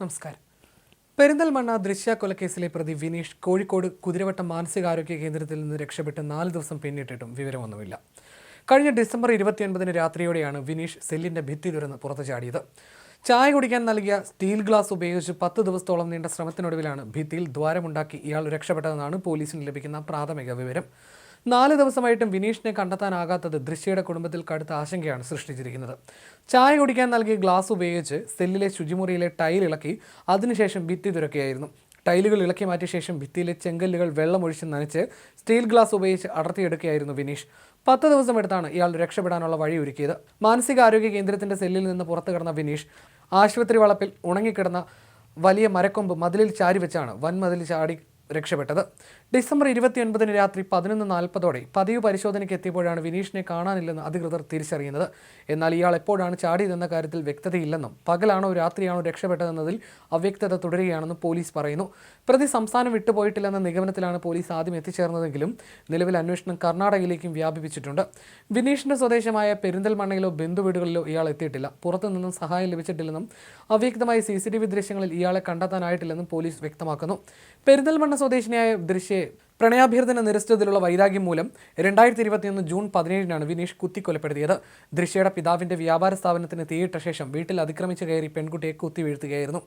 നമസ്കാരം. പെരിന്തൽമണ്ണ ദൃശ്യ കൊലക്കേസിലെ പ്രതി വിനീഷ് കോഴിക്കോട് കുതിരവട്ടം മാനസികാരോഗ്യ കേന്ദ്രത്തിൽ നിന്ന് രക്ഷപ്പെട്ട് നാല് ദിവസം പിന്നിട്ടിട്ടും വിവരമൊന്നുമില്ല. കഴിഞ്ഞ ഡിസംബർ ഇരുപത്തിയൊൻപതിന് രാത്രിയോടെയാണ് വിനീഷ് സെല്ലിന്റെ ഭിത്തി തുറന്ന് പുറത്തു ചാടിയത് ചായ കുടിക്കാൻ നൽകിയ സ്റ്റീൽ ഗ്ലാസ് ഉപയോഗിച്ച് പത്ത് ദിവസത്തോളം നീണ്ട ശ്രമത്തിനൊടുവിലാണ് ഭിത്തിയിൽ ദ്വാരമുണ്ടാക്കി ഇയാൾ രക്ഷപ്പെട്ടതെന്നാണ് പോലീസിന് ലഭിക്കുന്ന പ്രാഥമിക വിവരം. നാല് ദിവസമായിട്ടും വിനീഷിനെ കണ്ടെത്താനാകാത്തത് ദൃശ്യയുടെ കുടുംബത്തിൽ കടുത്ത ആശങ്കയാണ് സൃഷ്ടിച്ചിരിക്കുന്നത്. ചായ കുടിക്കാൻ നൽകിയ ഗ്ലാസ് ഉപയോഗിച്ച് സെല്ലിലെ ശുചിമുറിയിലെ ടൈൽ ഇളക്കി അതിനുശേഷം ഭിത്തി തുരക്കുകയായിരുന്നു. ടൈലുകൾ ഇളക്കി മാറ്റിയ ശേഷം ഭിത്തിയിലെ ചെങ്കല്ലുകൾ വെള്ളമൊഴിച്ച് നനച്ച് സ്റ്റീൽ ഗ്ലാസ് ഉപയോഗിച്ച് അടർത്തിയെടുക്കുകയായിരുന്നു വിനീഷ്. പത്ത് ദിവസം എടുത്താണ് ഇയാൾ രക്ഷപ്പെടാനുള്ള വഴി ഒരുക്കിയത്. മാനസികാരോഗ്യ കേന്ദ്രത്തിന്റെ സെല്ലിൽ നിന്ന് പുറത്തു കിടന്ന വിനീഷ് ആശുപത്രി വളപ്പിൽ ഉണങ്ങിക്കിടന്ന വലിയ മരക്കൊമ്പ് മതിലിൽ ചാരി വെച്ചാണ് വൻമതിൽ ചാടി രക്ഷപ്പെട്ടത്. ഡിസംബർ ഇരുപത്തിയൊൻപതിന് രാത്രി പതിനൊന്ന് നാൽപ്പതോടെ പതിവ് പരിശോധനയ്ക്ക് എത്തിയപ്പോഴാണ് വിനീഷിനെ കാണാനില്ലെന്ന് അധികൃതർ തിരിച്ചറിയുന്നത്. എന്നാൽ ഇയാൾ എപ്പോഴാണ് ചാടിയതെന്ന കാര്യത്തിൽ വ്യക്തതയില്ലെന്നും പകലാണോ രാത്രിയാണോ രക്ഷപ്പെട്ടതെന്നതിൽ അവ്യക്തത തുടരുകയാണെന്നും പോലീസ് പറയുന്നു. പ്രതി സംസ്ഥാനം വിട്ടുപോയിട്ടില്ലെന്ന നിഗമനത്തിലാണ് പോലീസ് ആദ്യം എത്തിച്ചേർന്നതെങ്കിലും നിലവിൽ അന്വേഷണം കർണാടകയിലേക്കും വ്യാപിപ്പിച്ചിട്ടുണ്ട്. വിനീഷിന്റെ സ്വദേശമായ പെരിന്തൽമണ്ണയിലോ ബന്ധുവീടുകളിലോ ഇയാൾ എത്തിയിട്ടില്ല. പുറത്തുനിന്നും സഹായം ലഭിച്ചിട്ടില്ലെന്നും അവ്യക്തമായ സി സി ടി വി ദൃശ്യങ്ങളിൽ ഇയാളെ കണ്ടെത്താനായിട്ടില്ലെന്നും പോലീസ് വ്യക്തമാക്കുന്നു. പെരിന്തൽമണ്ണ സ്വദേശിനിയായ ദൃശ്യയെ പ്രണയാഭ്യർത്ഥന നിരസിച്ചതിലുള്ള വൈരാഗ്യം മൂലം രണ്ടായിരത്തി ഇരുപത്തിയൊന്ന് ജൂൺ പതിനേഴിനാണ് വിനീഷ് കുത്തിക്കൊലപ്പെടുത്തിയത്. ദൃശ്യയുടെ പിതാവിന്റെ വ്യാപാര സ്ഥാപനത്തിന് തീയിട്ട ശേഷം വീട്ടിൽ അതിക്രമിച്ച് കയറി പെൺകുട്ടിയെ കുത്തി വീഴ്ത്തുകയായിരുന്നു.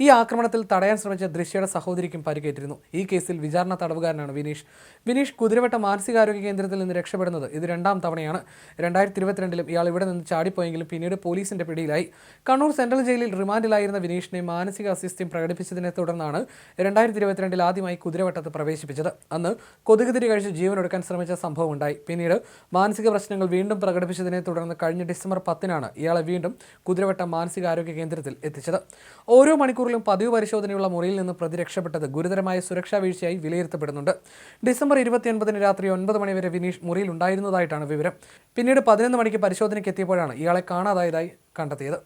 ഈ ആക്രമണത്തിൽ തടയാൻ ശ്രമിച്ച ദൃശ്യയുടെ സഹോദരിക്കും പരിക്കേറ്റിരുന്നു. ഈ കേസിൽ വിചാരണ തടവുകാരനാണ് വിനീഷ്. വിനീഷ് കുതിരവട്ട മാനസികാരോഗ്യ കേന്ദ്രത്തിൽ നിന്ന് രക്ഷപ്പെടുന്നത് ഇത് രണ്ടാം തവണയാണ്. രണ്ടായിരത്തി ഇരുപത്തിരണ്ടിലും ഇയാൾ ഇവിടെ നിന്ന് ചാടിപ്പോയെങ്കിലും പിന്നീട് പോലീസിന്റെ പിടിയിലായി. കണ്ണൂർ സെൻട്രൽ ജയിലിൽ റിമാൻഡിലായിരുന്ന വിനീഷിനെ മാനസിക അസ്വസ്ഥ്യം പ്രകടിപ്പിച്ചതിനെ തുടർന്നാണ് രണ്ടായിരത്തി ഇരുപത്തിരണ്ടിൽ ആദ്യമായി കുതിരവട്ടത്ത് പ്രവേശിപ്പിച്ചത്. അന്ന് കൊതുകുതിരി കഴിച്ച് ജീവനൊടുക്കാൻ ശ്രമിച്ച സംഭവം ഉണ്ടായി പിന്നീട് മാനസിക പ്രശ്നങ്ങൾ വീണ്ടും പ്രകടിപ്പിച്ചതിനെ തുടർന്ന് കഴിഞ്ഞ ഡിസംബർ പത്തിനാണ് ഇയാളെ വീണ്ടും കുതിരവട്ട മാനസികാരോഗ്യ കേന്ദ്രത്തിൽ എത്തിച്ചത്. ഓരോ മണിക്കൂറിലും പതിവ് പരിശോധനയുള്ള മുറിയിൽ നിന്ന് പ്രതി രക്ഷപ്പെട്ടത് ഗുരുതരമായ സുരക്ഷാ വീഴ്ചയായി വിലയിരുത്തപ്പെടുന്നുണ്ട്. ഡിസംബർ ഇരുപത്തിയൊൻപതിന് രാത്രി ഒൻപത് മണിവരെ വിനീഷ് മുറിയിൽ ഉണ്ടായിരുന്നതായിട്ടാണ് വിവരം. പിന്നീട് പതിനൊന്ന് മണിക്ക് പരിശോധനയ്ക്ക് എത്തിയപ്പോഴാണ് ഇയാളെ കാണാതായതായി കണ്ടെത്തിയത്.